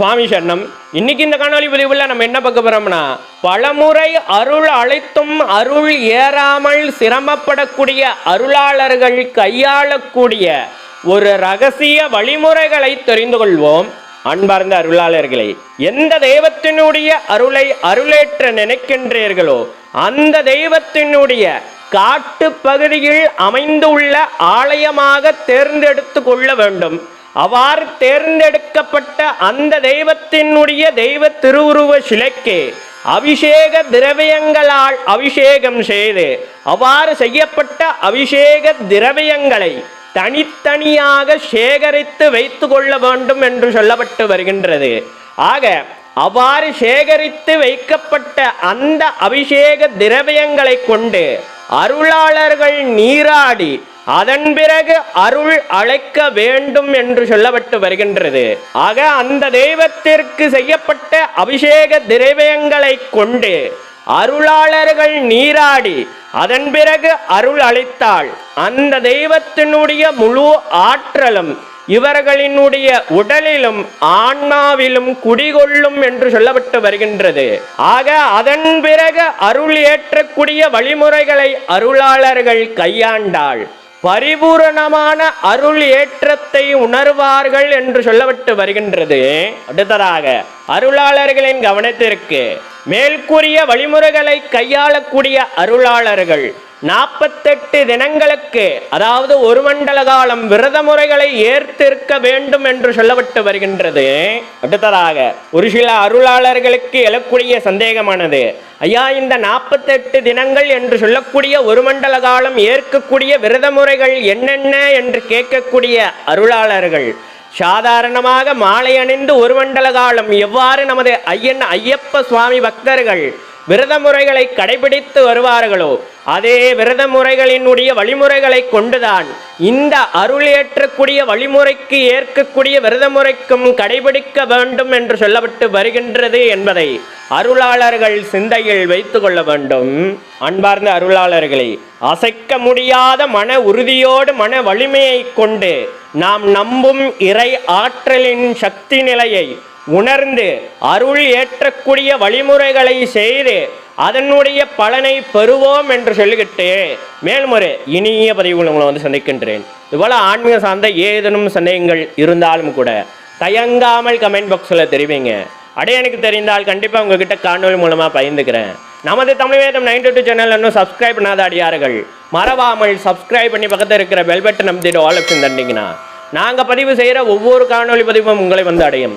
சுவாமி சரணம். இன்னைக்கு இந்த காணொலி பதிவுல நம்ம என்ன பார்க்க போறோம்னா பலமுறை அருள் அழைத்தும் அருள் ஏறாமல் சிரமப்படக்கூடிய அருளாளர்கள் கையாளக்கூடிய ஒரு ரகசிய வழிமுறைகளை தெரிந்து கொள்வோம் அன்பார்ந்த அருளாளர்களை. எந்த தெய்வத்தினுடைய அருளை அருளேற்ற நினைக்கின்றீர்களோ அந்த தெய்வத்தினுடைய காட்டு பகுதியில் அமைந்துள்ள ஆலயமாக தேர்ந்தெடுத்து கொள்ள வேண்டும். அவ்வாறு தேர்ந்தெடுக்கப்பட்ட அந்த தெய்வத்தினுடைய தெய்வ திருவுருவ சிலைக்கு அபிஷேக திரவியங்களால் அபிஷேகம் செய்து அவ்வாறு செய்யப்பட்ட அபிஷேக திரவியங்களை தனித்தனியாக சேகரித்து வைத்து கொள்ள வேண்டும் என்று சொல்லப்பட்டு வருகின்றது. ஆக அவ்வாறு சேகரித்து வைக்கப்பட்ட அந்த அபிஷேக திரவியங்களை கொண்டு அருளாளர்கள் நீராடி அதன் பிறகு அருள் அழைக்க வேண்டும் என்று சொல்லப்பட்டு வருகின்றது. ஆக அந்த தெய்வத்திற்கு செய்யப்பட்ட அபிஷேக திரவியங்களை கொண்டு அருளாளர்கள் நீராடி அதன் பிறகு அருள் அளித்தாள் அந்த தெய்வத்தினுடைய முழு ஆற்றலும் இவர்களினுடைய உடலிலும் ஆன்மாவிலும் குடிகொள்ளும் என்று சொல்லப்பட்டு வருகின்றது. ஆக அதன் பிறகு அருள் ஏற்றக்கூடிய வழிமுறைகளை அருளாளர்கள் கையாண்டால் பரிபூரணமான அருள் ஏற்றத்தை உணர்வார்கள் என்று சொல்லப்பட்டு வருகின்றது. அடுத்ததாக அருளாளர்களின் கவனத்திற்கு மேற்கூறிய வழிமுறைகளை கையாளக்கூடிய அருளாளர்கள். நாற்பத்தெட்டு தினங்களுக்கு அதாவது ஒரு மண்டல காலம் விரத முறைகளை ஏற்றிருக்க வேண்டும் என்று சொல்லப்பட்டு வருகின்றது. அடுத்ததாக ஒரு சில அருளாளர்களுக்கு எழக்கூடிய சந்தேகமானது. ஐயா இந்த நாற்பத்தெட்டு தினங்கள் என்று சொல்லக்கூடிய ஒரு மண்டல காலம் ஏற்கக்கூடிய விரத முறைகள் என்னென்ன என்று கேட்கக்கூடிய அருளாளர்கள் சாதாரணமாக மாலை அணிந்து ஒரு மண்டல காலம் எவ்வாறு நமது ஐயன் ஐயப்ப சுவாமி பக்தர்கள் விரத முறைகளை கடைபிடித்து வருவார்களோ அதே விரத முறைகளினுடைய வழிமுறைகளை கொண்டுதான் இந்த அருள் ஏற்றக்கூடிய வழிமுறைக்கு ஏற்கக்கூடிய விரத முறைக்கும் கடைபிடிக்க வேண்டும் என்று சொல்லப்பட்டு வருகின்றது என்பதை அருளாளர்கள் சிந்தையில் வைத்து கொள்ள வேண்டும். அன்பார்ந்த அருளாளர்களை அசைக்க முடியாத மன உறுதியோடு மன வலிமையை கொண்டு நாம் நம்பும் இறை ஆற்றலின் சக்தி நிலையை உணர்ந்து அருள் ஏற்றக்கூடிய வழிமுறைகளை செய்து அதனுடைய பலனை பெறுவோம் என்று சொல்லிக்கிட்டு மேல்முறை இனிய பதிவுகள் உங்களை வந்து சந்திக்கின்றேன். இதுபோல் ஆன்மீக சார்ந்த ஏதேனும் சந்தேகங்கள் இருந்தாலும் கூட தயங்காமல் கமெண்ட் பாக்ஸில் தெரிவிங்க. அடைய எனக்கு தெரிந்தால் கண்டிப்பாக உங்ககிட்ட காணொலி மூலமாக பயந்துக்கிறேன் நமது தமிழ் வேதம் நைன்டி டூ சேனல் இன்னும் சப்ஸ்கிரைப் பண்ணாத அடியார்கள் மறவாமல் சப்ஸ்கிரைப் பண்ணி பக்கத்தில் இருக்கிற பெல் நம்பிட்டு ஆல் ஆப்ஷன் தண்டிங்கன்னா நாங்கள் பதிவு செய்கிற ஒவ்வொரு காணொலி பதிவும் உங்களை வந்து அடையும்.